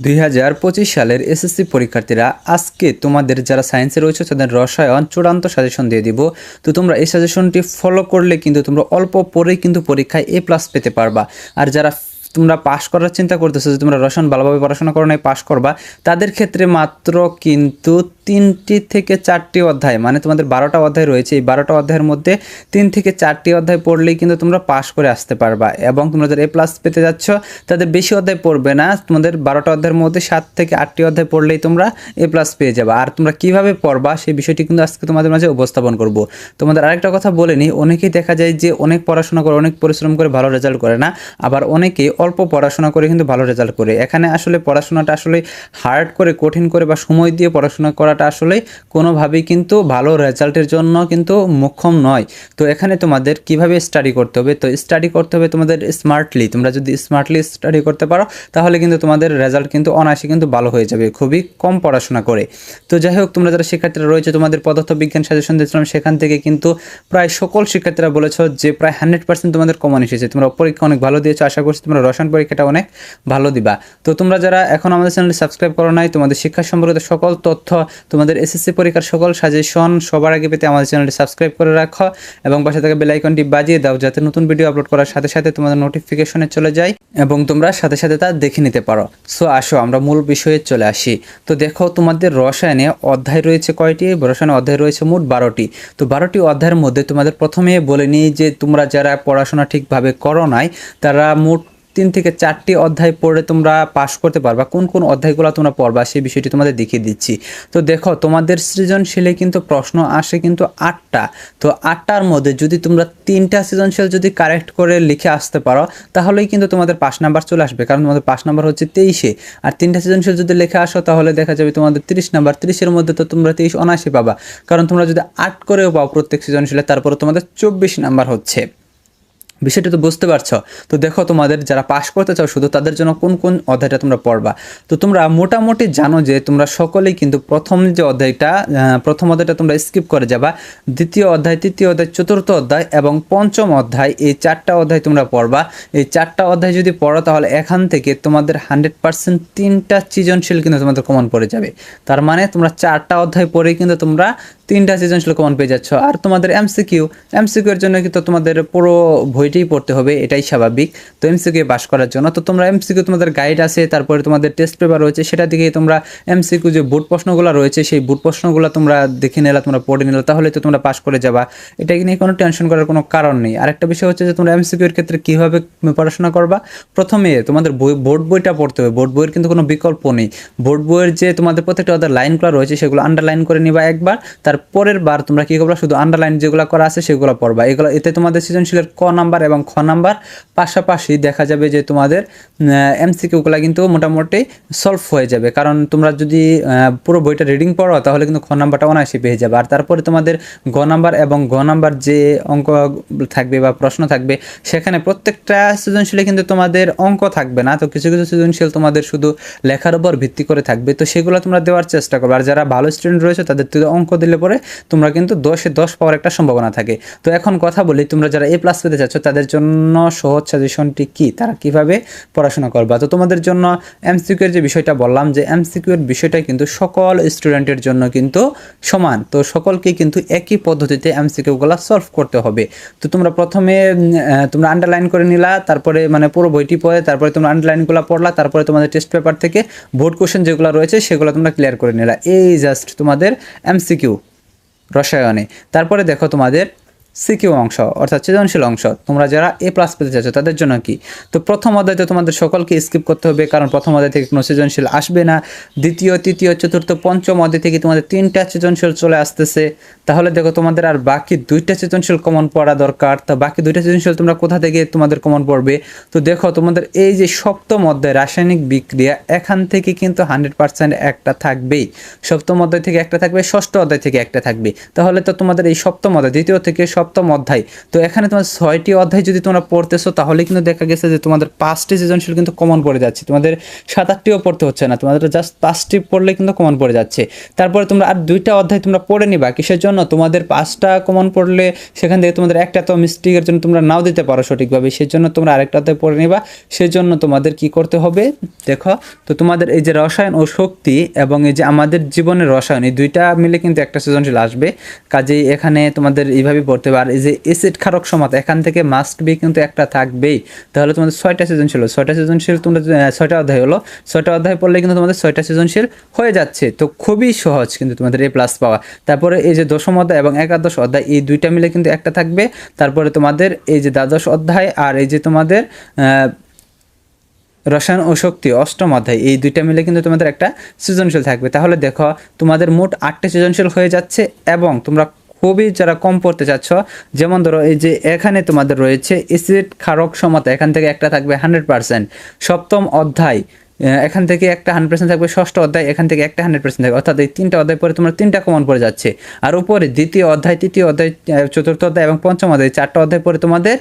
দুই হাজার পঁচিশ সালের এসএসসি পরীক্ষার্থীরা, আজকে তোমাদের যারা সায়েন্সে রয়েছে তাদের রসায়ন চূড়ান্ত সাজেশন দিয়ে দিব। তো তোমরা এই সাজেশনটি ফলো করলে কিন্তু তোমরা অল্প পরেই কিন্তু পরীক্ষায় এ প্লাস পেতে পারবা। আর যারা তোমরা পাশ করার চিন্তা করতেছো যে তোমরা রসায়ন ভালোভাবে পড়াশোনা করো নাই, পাশ করবা, তাদের ক্ষেত্রে মাত্র কিন্তু তিনটি থেকে চারটি অধ্যায় মানে তোমাদের বারোটা অধ্যায় রয়েছে, এই বারোটা অধ্যায়ের মধ্যে তিন থেকে চারটি অধ্যায় পড়লেই কিন্তু তোমরা পাশ করে আসতে পারবা এবং তোমরা যারা এ প্লাস পেতে যাচ্ছ, তাদের বেশি অধ্যায় পড়বে না, তোমাদের বারোটা অধ্যায়ের মধ্যে সাত থেকে আটটি অধ্যায় পড়লেই তোমরা এ প্লাস পেয়ে যাবে। আর তোমরা কীভাবে পড়বা সেই বিষয়টি কিন্তু আজকে তোমাদের মাঝে উপস্থাপন করব। তোমাদের আরেকটা কথা বলে নিই, অনেকেই দেখা যায় যে অনেক পড়াশোনা করে, অনেক পরিশ্রম করে ভালো রেজাল্ট করে না, আবার অনেকেই অল্প পড়াশোনা করে কিন্তু ভালো রেজাল্ট করে। এখানে আসলে পড়াশোনাটা আসলে হার্ড করে, কঠিন করে বা সময় দিয়ে পড়াশোনা করাটা আসলে কোনোভাবেই কিন্তু ভালো রেজাল্টের জন্য কিন্তু মোক্ষম নয়। তো এখানে তোমাদের কীভাবে স্টাডি করতে হবে? তো স্টাডি করতে হবে তোমাদের স্মার্টলি তোমরা যদি স্মার্টলি স্টাডি করতে পারো, তাহলে কিন্তু তোমাদের রেজাল্ট কিন্তু অনায়াসে কিন্তু ভালো হয়ে যাবে, খুবই কম পড়াশোনা করে। তো যাই হোক, তোমরা যারা শিক্ষার্থীরা রয়েছে, তোমাদের পদার্থ বিজ্ঞান সাজেশন দিয়েছিলাম, সেখান থেকে কিন্তু প্রায় সকল শিক্ষার্থীরা বলেছ যে প্রায় হান্ড্রেড পার্সেন্ট তোমাদের কমন এসেছে। তোমরা পরীক্ষা অনেক ভালো দিয়েছ, আশা করছি তোমরা রসায়ন পরীক্ষাটা অনেক ভালো দিবা। তো তোমরা যারা এখন আমাদের চ্যানেলটি সাবস্ক্রাইব করো নাই, তোমাদের শিক্ষা সম্পর্কিত সকল তথ্য, তোমাদের এসএসসি পরীক্ষার সকল সাজেশন সবার আগে পেতে আমাদের চ্যানেলটি সাবস্ক্রাইব করে রাখো এবং পাশে থাকা বেল আইকনটি বাজিয়ে দাও যাতে নতুন ভিডিও আপলোড করার সাথে সাথে তোমাদের নোটিফিকেশনে চলে যায় এবং তোমরা সাথে সাথে তা দেখে নিতে পারো। সো আসো, আমরা মূল বিষয়ে চলে আসি। তো দেখো, তোমাদের রসায়নে অধ্যায় রয়েছে কয়টি? রসায়নে অধ্যায় রয়েছে মোট বারোটি। তো বারোটি অধ্যায়ের মধ্যে তোমাদের প্রথমে বলে নিই যে তোমরা যারা পড়াশোনা ঠিকভাবে করো নাই, তারা মোট তিন থেকে চারটি অধ্যায় পড়ে তোমরা পাশ করতে পারবা। কোন কোন অধ্যায়গুলো তোমরা পড়বা সেই বিষয়টি তোমাদের দেখিয়ে দিচ্ছি। তো দেখো, তোমাদের সৃজনশীলে কিন্তু প্রশ্ন আসে কিন্তু আটটা। তো আটটার মধ্যে যদি তোমরা তিনটা সৃজনশীল যদি কারেক্ট করে লিখে আসতে পারো, তাহলেই কিন্তু তোমাদের পাঁচ নাম্বার চলে আসবে। কারণ তোমাদের পাঁচ নাম্বার হচ্ছে তেইশে। আর তিনটা সৃজনশীল যদি লিখে আসো, তাহলে দেখা যাবে তোমাদের তিরিশ নাম্বার। তিরিশের মধ্যে তো তোমরা তেইশ অনায়াসে পাবা। কারণ তোমরা যদি আট করেও পাও প্রত্যেক সৃজনশীলে, তারপরে তোমাদের চব্বিশ নাম্বার হচ্ছে। বিষয়টা তো বুঝতে পারছ। তো দেখো তোমাদের যারা পাশ করতে চাও শুধু তাদের জন্য কোন কোন অধ্যায়টা তোমরা পড়বা। তো তোমরা মোটামুটি জানো যে তোমরা সকলেই কিন্তু প্রথম যে অধ্যায়টা প্রথম অধ্যায়টা তোমরা স্কিপ করে যাবা। দ্বিতীয় অধ্যায়, তৃতীয় অধ্যায়, চতুর্থ অধ্যায় এবং পঞ্চম অধ্যায় এই চারটা অধ্যায় তোমরা পড়বা। এই চারটা অধ্যায় যদি পড়ো তাহলে এখান থেকে তোমাদের হান্ড্রেড পার্সেন্ট তিনটা সৃজনশীল কিন্তু তোমাদের কমন পড়ে যাবে। তার মানে তোমরা চারটা অধ্যায় পড়ে কিন্তু তোমরা তিনটা সৃজনশীল কমন পেয়ে যাচ্ছ। আর তোমাদের এমসিকিউ এমসিকিউ এর জন্য কিন্তু তোমাদের পুরো বইটাই পড়তে হবে, এটাই স্বাভাবিক। তো এমসিকিউ পাস করার জন্য, তো তোমরা এমসিকিউ তোমাদের গাইড আছে, তারপরে তোমাদের টেস্ট পেপার রয়েছে সেটা দিকে তোমরা এমসিকিউ যে বোর্ড প্রশ্নগুলো রয়েছে, সেই বোর্ড প্রশ্নগুলো তোমরা দেখে নিলে, তোমরা পড়ে নিলে, তাহলে তো তোমরা পাস করে যাবা। এটা নিয়ে কোনো টেনশন করার কোনো কারণ নেই। আরেকটা বিষয় হচ্ছে যে, তোমরা এমসিকিউ এর ক্ষেত্রে কীভাবে পড়াশোনা করবা? প্রথমে তোমাদের বই বোর্ড বইটা পড়তে হবে। বোর্ড বইয়ের কিন্তু কোনো বিকল্প নেই। বোর্ড বইয়ের যে তোমাদের প্রত্যেকটা ওদের লাইনগুলো রয়েছে, সেগুলো আন্ডারলাইন করে নিবা একবার। তারপরের বার তোমরা কি করবা? শুধু আন্ডারলাইন যেগুলো করা আছে, সেগুলো পড়বা। এগুলো, এতে তোমাদের সৃজনশীলের ক নাম্বার এবং খ নাম্বার। পাশাপাশি দেখা যাবে যে তোমাদের এমসিকিউগুলো কিন্তু মোটামুটি সলভ হয়ে যাবে। কারণ তোমরা যদি পুরো বইটা রিডিং পড়ো, তাহলে কিন্তু খ নাম্বারটা অনায়াসে পেয়ে যাবে। আর তারপরে তোমাদের গ নাম্বার এবং গ নাম্বার যে অঙ্ক থাকবে বা প্রশ্ন থাকবে, সেখানে প্রত্যেকটা সৃজনশীলে কিন্তু তোমাদের অঙ্ক থাকবে না। তো কিছু কিছু সৃজনশীল তোমাদের শুধু লেখার উপর ভিত্তি করে থাকবে। তো সেগুলো তোমরা দেওয়ার চেষ্টা করবে। আর যারা ভালো স্টুডেন্ট রয়েছে, তাদের তো অঙ্ক দিলে পরে তোমরা কিন্তু দশে দশ পাওয়ার একটা সম্ভাবনা থাকে। তো এখন কথা বলি, তোমরা যারা এ প্লাস পেতে চাচ্ছ তাদের জন্য সহজ সাজেশনটি কি? তারা কীভাবে পড়াশোনা করবা? তো তোমাদের জন্য এমসিকিউ এর যে বিষয়টা বললাম, যে এমসিকিউ এর বিষয়টা কিন্তু সকল স্টুডেন্টের জন্য কিন্তু সমান। তো সকলকে কিন্তু একই পদ্ধতিতে এমসিকিউগুলো সলভ করতে হবে। তো তোমরা প্রথমে তোমরা আন্ডারলাইন করে নিলা, তারপরে মানে পুরো বইটি পড়ে, তারপরে তোমরা আন্ডারলাইনগুলো পড়লা, তারপরে তোমাদের টেস্ট পেপার থেকে বোর্ড কোশ্চেন যেগুলো রয়েছে, সেগুলো তোমরা ক্লিয়ার করে নিলা। এই জাস্ট তোমাদের এমসিকিউ রসায়নে। তারপরে দেখো তোমাদের সিকিউ অংশ, অর্থাৎ সৃজনশীল অংশ। তোমরা যারা এ প্লাস পেতে চাচ্ছ তাদের জন্য কি? তো প্রথম অধ্যায়তে তোমাদের সকলকে স্কিপ করতে হবে, কারণ প্রথম অধ্যায় থেকে কোনো সৃজনশীল আসবে না। দ্বিতীয়, তৃতীয়, চতুর্থ, পঞ্চম অধ্যায় থেকে তোমাদের তিনটা সৃজনশীল চলে আসতেছে। তাহলে দেখো, তোমাদের আর বাকি দুইটা সৃজনশীল কমন পড়া দরকার। তো বাকি দুইটা সৃজনশীল তোমরা কোথা থেকে তোমাদের কমন পড়বে? তো দেখো, তোমাদের এই যে সপ্তম অধ্যায়, রাসায়নিক বিক্রিয়া, এখান থেকে কিন্তু হান্ড্রেড পার্সেন্ট একটা থাকবেই। সপ্তম অধ্যায় থেকে একটা থাকবে, ষষ্ঠ অধ্যায় থেকে একটা থাকবে। তাহলে তো তোমাদের এই সপ্তম অধ্যায়, দ্বিতীয় থেকে সব সপ্তম অধ্যায়। তো এখানে তোমার ছয়টি অধ্যায় যদি তোমরা পড়তেছো, তাহলে কিন্তু দেখা গেছে যে তোমাদের পাঁচটি সৃজনশীল কিন্তু কমন পড়ে যাচ্ছে। তোমাদের সাত আটটিও পড়তে হচ্ছে না, তোমাদের জাস্ট পাঁচটি পড়লে কিন্তু কমন পড়ে যাচ্ছে। তারপরে তোমরা আর দুইটা অধ্যায় তোমরা পড়ে নিবা, কিসের জন্য? তোমাদের পাঁচটা কমন পড়লে সেখান থেকে তোমাদের একটা তো মিস্টেকের জন্য তোমরা নাও দিতে পারো সঠিকভাবে সেই জন্য তোমরা আরেকটা অধ্যায় পড়ে নিবা সেই জন্য তোমাদের কি করতে হবে? দেখো, তো তোমাদের এই যে রসায়ন ও শক্তি এবং এই যে আমাদের জীবনের রসায়ন, এই দুইটা মিলে কিন্তু একটা সৃজনশীল আসবে। কাজেই এখানে তোমাদের এইভাবে পড়তে হবে আর এই যে এসিড ক্ষারক সমাত, এখান থেকে মাস্ট বি কিন্তু একটা থাকবেই। তাহলে তোমাদের ছয়টা সৃজনশীল ছয়টা সৃজনশীল তোমরা ছয়টা অধ্যায় হলো। ছয়টা অধ্যায় পড়লে কিন্তু তোমাদের ছয়টা সৃজনশীল হয়ে যাচ্ছে। তো খুবই সহজ কিন্তু তোমাদের এ প্লাস পাওয়া। তারপরে এই যে দশম অধ্যায় এবং একাদশ অধ্যায়, এই দুইটা মিলে কিন্তু একটা থাকবে। তারপরে তোমাদের এই যে দ্বাদশ অধ্যায় আর এই যে তোমাদের রসায়ন ও শক্তি অষ্টম অধ্যায়, এই দুইটা মিলে কিন্তু তোমাদের একটা সৃজনশীল থাকবে। তাহলে দেখো, তোমাদের মোট আটটা সৃজনশীল হয়ে যাচ্ছে এবং তোমরা খুবই যারা কম পড়তে চাচ্ছ, যেমন ধরো এই যে এখানে তোমাদের রয়েছে এসিড ক্ষারক সমতা, এখান থেকে একটা থাকবে হান্ড্রেড পার্সেন্ট। সপ্তম অধ্যায় এখান থেকে একটা হান্ড্রেড পার্সেন্ট থাকবে, ষষ্ঠ অধ্যায়, এখান থেকে একটা হান্ড্রেড পার্সেন্ট থাকবে। অর্থাৎ এই তিনটা অধ্যায় পরে তোমরা তিনটা কমন পড়ে যাচ্ছে। আর উপরে দ্বিতীয় অধ্যায়, তৃতীয় অধ্যায় চতুর্থ অধ্যায় এবং পঞ্চম অধ্যায় চারটা অধ্যায় পরে তোমাদের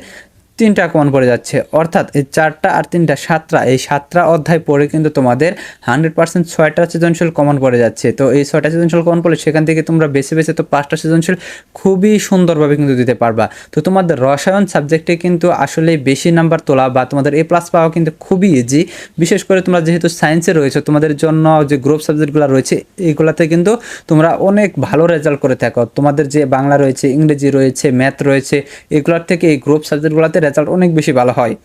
তিনটা কমন পড়ে যাচ্ছে। অর্থাৎ এই চারটা আর তিনটা সাতটা, এই সাতটা অধ্যায় পড়ে কিন্তু তোমাদের হান্ড্রেড পার্সেন্ট ছয়টা সৃজনশীল কমন পড়ে যাচ্ছে। তো এই ছয়টা সৃজনশীল কমন পড়লে সেখান থেকে তোমরা বেছে বেছে তো পাঁচটা সৃজনশীল খুবই সুন্দরভাবে কিন্তু দিতে পারবা। তো তোমাদের রসায়ন সাবজেক্টে কিন্তু আসলে বেশি নাম্বার তোলা বা তোমাদের এ প্লাস পাওয়া কিন্তু খুবই ইজি বিশেষ করে তোমরা যেহেতু সায়েন্সে রয়েছে, তোমাদের জন্য যে গ্রুপ সাবজেক্টগুলো রয়েছে এইগুলাতে কিন্তু তোমরা অনেক ভালো রেজাল্ট করে থাকো। তোমাদের যে বাংলা রয়েছে, ইংরেজি রয়েছে ম্যাথ রয়েছে, এগুলোর থেকে এই গ্রুপ সাবজেক্টগুলোতে রেজাল্ট অনেক বেশি ভালো হয়।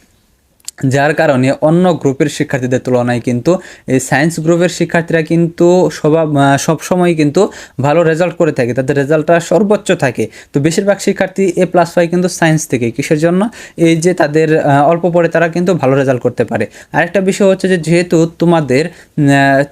যার কারণে অন্য গ্রুপের শিক্ষার্থীদের তুলনায় কিন্তু এই সায়েন্স গ্রুপের শিক্ষার্থীরা কিন্তু সবা সবসময় কিন্তু ভালো রেজাল্ট করে থাকে। তাদের রেজাল্টটা সর্বোচ্চ থাকে। তো বেশিরভাগ শিক্ষার্থী এ প্লাস পায় কিন্তু সায়েন্স থেকে। কিসের জন্য? এই যে তাদের অল্প পরে তারা কিন্তু ভালো রেজাল্ট করতে পারে। আরেকটা বিষয় হচ্ছে যে যেহেতু তোমাদের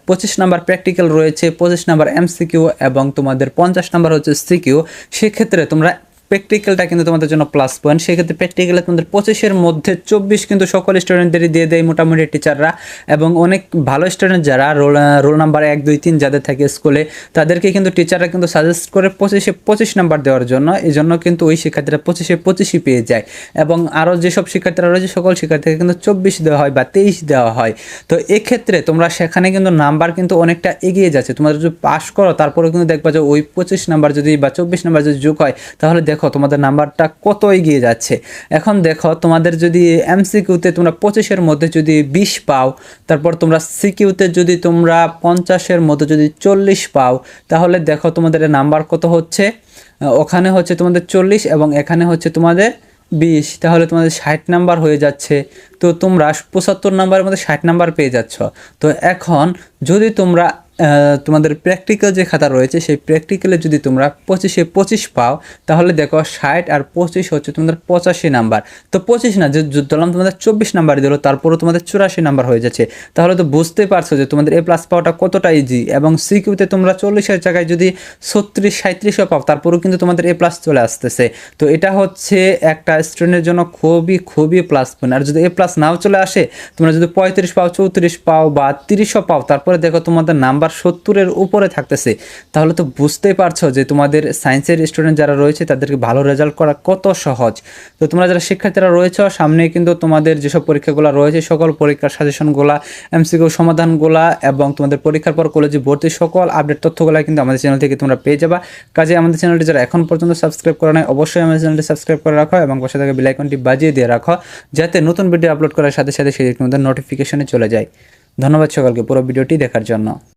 পঁচিশ নাম্বার প্র্যাকটিক্যাল রয়েছে, পঁচিশ নাম্বার এমসিকিউ এবং তোমাদের পঞ্চাশ নাম্বার হচ্ছে সিকিউ সেক্ষেত্রে তোমরা প্র্যাকটিক্যালটা কিন্তু তোমাদের জন্য প্লাস পয়েন্ট সেক্ষেত্রে প্র্যাকটিক্যালে তোমাদের পঁচিশের মধ্যে চব্বিশ কিন্তু সকল স্টুডেন্টদেরই দিয়ে দেয় মোটামুটি টিচাররা এবং অনেক ভালো স্টুডেন্ট যারা রোল রোল নাম্বার এক, দুই, তিন যাদের থাকে স্কুলে তাদেরকে কিন্তু টিচাররা কিন্তু সাজেস্ট করে পঁচিশে পঁচিশ নাম্বার দেওয়ার জন্য। এই জন্য কিন্তু ওই শিক্ষার্থীরা পঁচিশে পঁচিশই পেয়ে যায়। এবং আরও যেসব শিক্ষার্থীরা রয়েছে, সকল শিক্ষার্থীকে কিন্তু চব্বিশ দেওয়া হয় বা তেইশ দেওয়া হয়। তো এক্ষেত্রে তোমরা সেখানে কিন্তু নাম্বার কিন্তু অনেকটা এগিয়ে যাচ্ছে। তোমরা যদি পাস করো তারপরে কিন্তু দেখবা যে ওই পঁচিশ নাম্বার যদি বা চব্বিশ নাম্বার যদি যোগ হয়, তাহলে দেখো তোমাদের নাম্বারটা কত এগিয়ে যাচ্ছে। এখন দেখো তোমাদের যদি এমসিকিউতে তোমরা পঁচিশের মধ্যে যদি বিশ পাও, তারপর তোমরা সিকিউতে যদি তোমরা পঞ্চাশের মধ্যে যদি চল্লিশ পাও, তাহলে দেখো তোমাদের নাম্বার কত হচ্ছে? ওখানে হচ্ছে তোমাদের চল্লিশ এবং এখানে হচ্ছে তোমাদের বিশ। তাহলে তোমাদের ষাট নাম্বার হয়ে যাচ্ছে। তো তোমরা পঁচাত্তর নাম্বারের মধ্যে ষাট নাম্বার পেয়ে যাচ্ছ। তো এখন যদি তোমরা তোমাদের প্র্যাকটিক্যাল যে খাতা রয়েছে, সেই প্র্যাকটিক্যালে যদি তোমরা পঁচিশে পঁচিশ পাও, তাহলে দেখো ষাট আর পঁচিশ হচ্ছে তোমাদের পঁচাশি নাম্বার। তো পঁচিশ না, যে ধরলাম তোমাদের চব্বিশ নাম্বার দিল, তারপরও তোমাদের চুরাশি নাম্বার হয়ে যাচ্ছে। তাহলে তো বুঝতে পারছ যে তোমাদের এ প্লাস পাওয়াটা কতটা ইজি এবং সিকিউতে তোমরা চল্লিশের জায়গায় যদি ছত্রিশ সাঁত্রিশও পাও, তারপরেও কিন্তু তোমাদের এ প্লাস চলে আসতেছে। তো এটা হচ্ছে একটা স্টুডেন্টের জন্য খুবই খুবই প্লাস পয়েন্ট আর যদি এ প্লাস নাও চলে আসে, তোমরা যদি পঁয়ত্রিশ পাও, চৌত্রিশ পাও বা তিরিশও পাও, তারপরে দেখো তোমাদের নাম্বার সত্তরের উপরে থাকতেছে। তাহলে তো বুঝতেই পারছ যে তোমাদের সায়েন্সের স্টুডেন্ট যারা রয়েছে, তাদেরকে ভালো রেজাল্ট করা কত সহজ। তো তোমরা যারা শিক্ষার্থীরা রয়েছে, সামনে কিন্তু তোমাদের যেসব পরীক্ষাগুলো রয়েছে, সকল পরীক্ষার সাজেশনগুলা এমসিকিউ সমাধানগুলা এবং তোমাদের পরীক্ষার পর কলেজে ভর্তি সকল আপডেট তথ্যগুলো কিন্তু আমাদের চ্যানেল থেকে তোমরা পেয়ে যাবা। কাজে আমাদের চ্যানেলটি যারা এখন পর্যন্ত সাবস্ক্রাইব করা নাই, অবশ্যই আমাদের চ্যানেলটি সাবস্ক্রাইব করে রাখো এবং পাশে থাকা বেল আইকনটি বাজিয়ে দিয়ে রাখো, যাতে নতুন ভিডিও আপলোড করার সাথে সাথে সেই তোমাদের নোটিফিকেশনে চলে যায়। ধন্যবাদ সকলকে পুরো ভিডিওটি দেখার জন্য।